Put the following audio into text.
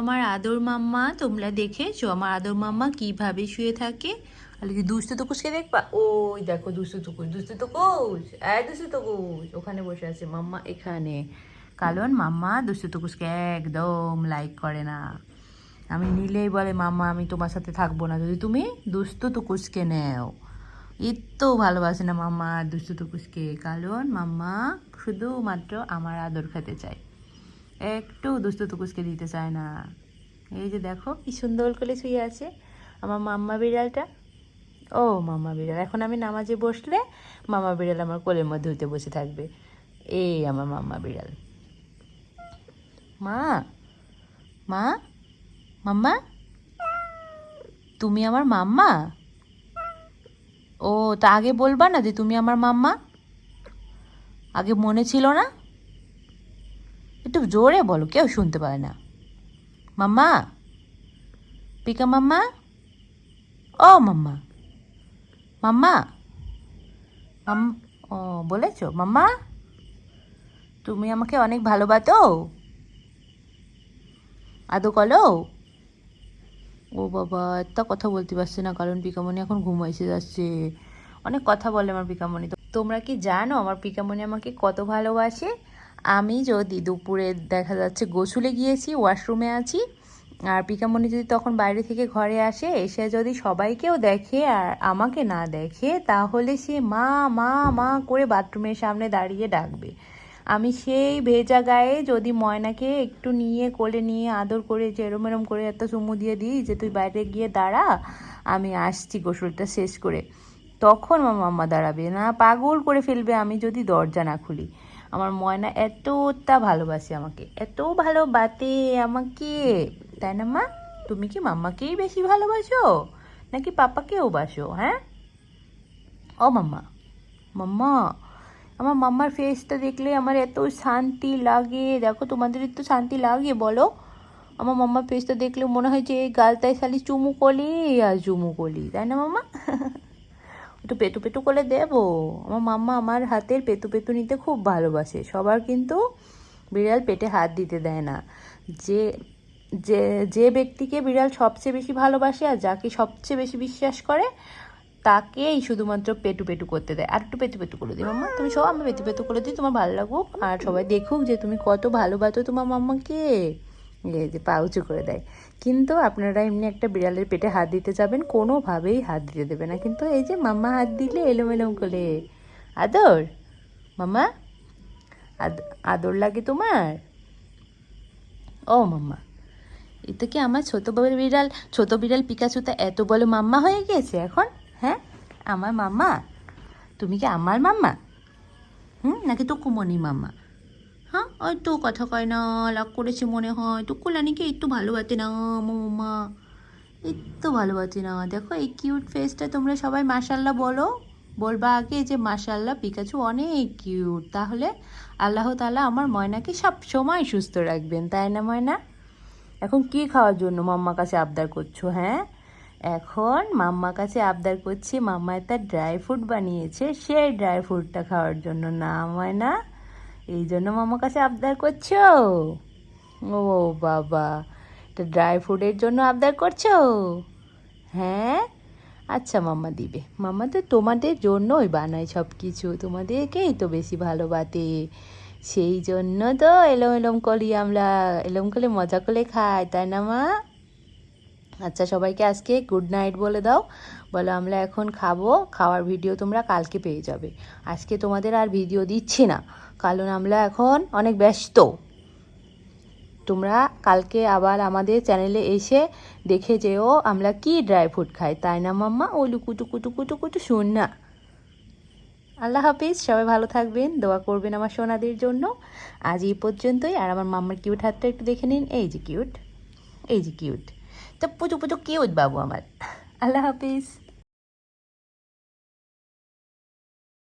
আমার আদর মাম্মা, তোমরা দেখেছ আমার আদর মাম্মা কীভাবে শুয়ে থাকে। আর কি দুষ্টু তুকুসকে দেখবা? ওই দেখো দুষ্টু তুকুস দুষ্টু তুকুস এই দুষ্টু তুকুস ওখানে বসে আছে মাম্মা এখানে। কারণ মাম্মা দুষ্টু তুকুসকে একদম লাইক করে না। আমি নিলেই বলে, মাম্মা, আমি তোমার সাথে থাকব না। যদি তুমি দুষ্টু তুকুসকে নেও। এত ভালোবাসে না মাম্মা দুষ্টু তুকুসকে কারণ মাম্মা শুধুমাত্র আমার আদর খেতে চায়। একটু দুষ্টু তুকুসকে দিতে চায় না। এই যে দেখো কি সুন্দর করে শুয়ে আছে আমার মাম্মা বিড়ালটা। ও মাম্মা বিড়াল, এখন আমি নামাজে বসলে মামা বিড়াল আমার কোলের মধ্যে উঠে বসে থাকবে। এই আমার মাম্মা বিড়াল। মা মা, মাম্মা, তুমি আমার মাম্মা? ও, তা আগে বলবা না যে তুমি আমার মাম্মা? আগে মনে ছিল না? একটু জোরে বলো, কেউ শুনতে পারে না। মাম্মা? পিকা মাম্মা? ও মাম্মা। মাম্মা? মাম, ও, বলেছ? মাম্মা? তুমি আমাকে অনেক ভালোবাতো আদো কলো ও বাবা একটা কথা বলতে পারছে না, কারণ পিকামণি এখন ঘুম এসে যাচ্ছে। অনেক কথা বলে আমার পিকামণি। তো তোমরা কি জানো, আমার পিকামণি আমাকে কত ভালোবাসে? আমি যদি দুপুরে দেখা যাচ্ছে গোসলে গিয়েছি, ওয়াশরুমে আছি, আর পিকামণি যদি তখন বাইরে থেকে ঘরে আসে, এসে যদি সবাইকেও দেখে আর আমাকে না দেখে, তাহলে সে মা মা মা করে বাথরুমের সামনে দাঁড়িয়ে ডাকবে। আমি সেই ভেজা গায়ে যদি ময়নাকে একটু নিয়ে, কোলে নিয়ে আদর করে যে এরম এরম করে একটা চুমু দিয়ে দিই যে, তুই বাইরে গিয়ে দাঁড়া, আমি আসছি গোসলটা শেষ করে। তখন আমার মাম্মা দাঁড়াবে। না, পাগল করে ফেলবে আমি যদি দরজা না খুলি। আমার ময়না এতটা ভালোবাসে আমাকে, এত ভালোবাসে আমাকে। তাই না মা? তুমি কি মাম্মাকেই বেশি ভালোবাসো? নাকি পাপাকেও বাসো হ্যাঁ? ও মাম্মা মাম্মা, আমার মাম্মার ফেসটা দেখলে আমার এত শান্তি লাগে। দেখো, তোমাদের একটু শান্তি লাগে, বলো। আমার মাম্মার ফেসটা দেখলে মনে হয় যে এই গালটায় খালি চুমু কলি আর চুমু কলি, তাই না মাম্মা? একটু পেটু পেটু করে দেবো। আমার মাম্মা আমার হাতের পেতু পেতু নিতে খুব ভালোবাসে। সবার কিন্তু বিড়াল পেটে হাত দিতে দেয় না। যে যে যে ব্যক্তিকে বিড়াল সবচেয়ে বেশি ভালোবাসে আর যাকে সবচেয়ে বেশি বিশ্বাস করে, তাকেই শুধুমাত্র পেটু পেটু করতে দেয়। আর একটু পেটু পেটু করে দিই। মাম্মা, তুমি সব আমি পেতু পেতু করে দিই। তোমার ভালো লাগুক। আর সবাই দেখুক যে তুমি কত ভালোবাসো তোমার মাম্মাকে। এই যে পা উঁচু করে দেয়। কিন্তু আপনারা এমনি একটা বিড়ালের পেটে হাত দিতে যাবেন, কোনোভাবেই হাত দিতে দেবে না। কিন্তু এই যে মাম্মা হাত দিলে এলোমেলো করে। আদর? মাম্মা? আদ- আদর লাগে তোমার? ও মাম্মা। এটা কি আমার ছোটো বড় বিড়াল, ছোট বিড়াল পিকাচুতা এত বড় মাম্মা হয়ে গেছে এখন? হ্যাঁ? আমার মাম্মা? তুমি কি আমার মাম্মা? হুম? নাকি তো কুমনি মাম্মা? তো কথা কয় না লাগ করেছে মনে হয়। তো কুলানিকে একটু ভালোবাসে না মাম্মা একটু ভালোবাসে না। দেখো এই কিউট ফেসটা তোমরা সবাই মাশাল্লাহ বলো। বলবা আগে যে মাশাল্লাহ পিকাচু অনেক কিউট তাহলে আল্লাহ তাআলা আমার ময়নাকে সব সময় সুস্থ রাখবেন, তাই না ময়না? এখন কি খাওয়ার জন্য মাম্মা কাছে আবদার করছ হ্যাঁ? এখন মাম্মা কাছে আবদার করছি, মাম্মা একটা ড্রাই ফ্রুট বানিয়েছে, সেই ড্রাই ফ্রুটটা খাওয়ার জন্য। না ময়না এই জন্য মাম্মা কাছে আবদার করছ? ও বাবা তো ড্রাই ফ্রুটের জন্য আবদার করছ? হ্যাঁ? আচ্ছা মাম্মা দিবে। মাম্মা তো তোমাদের জন্যই বানায় সব কিছু তোমাদেরকেই তো বেশি ভালোবাসে। সেই জন্য তো এলম এলম করি আমরা, এলম করে মজা করে খাই তাই না মা? আচ্ছা সবাইকে আজকে গুড নাইট বলে দাও। বলো, আমরা এখন খাব। খাওয়ার ভিডিও তোমরা কালকে পেয়ে যাবে। আজকে তোমাদের আর ভিডিও দিচ্ছি না, কারণ আমরা এখন অনেক ব্যস্ত। তোমরা কালকে আবার আমাদের চ্যানেলে এসে দেখে যেও আমরা কি ড্রাই ফ্রুট খাই। তাই না, মাম্মা? ও লুকুটু কুটু কুটু কুটু শুন না। আল্লাহ হাফিজ, সবাই ভালো থাকবেন, দোয়া করবেন আমার সোনাদের জন্য। আজ এই পর্যন্তই। আর আমার মাম্মার কিউট হাতটা একটু দেখে নিন। এই যে কিউট এই যে কিউট তো পুজো পুজো কিউট বাবু আমার। আল্লাহ হাফিজ।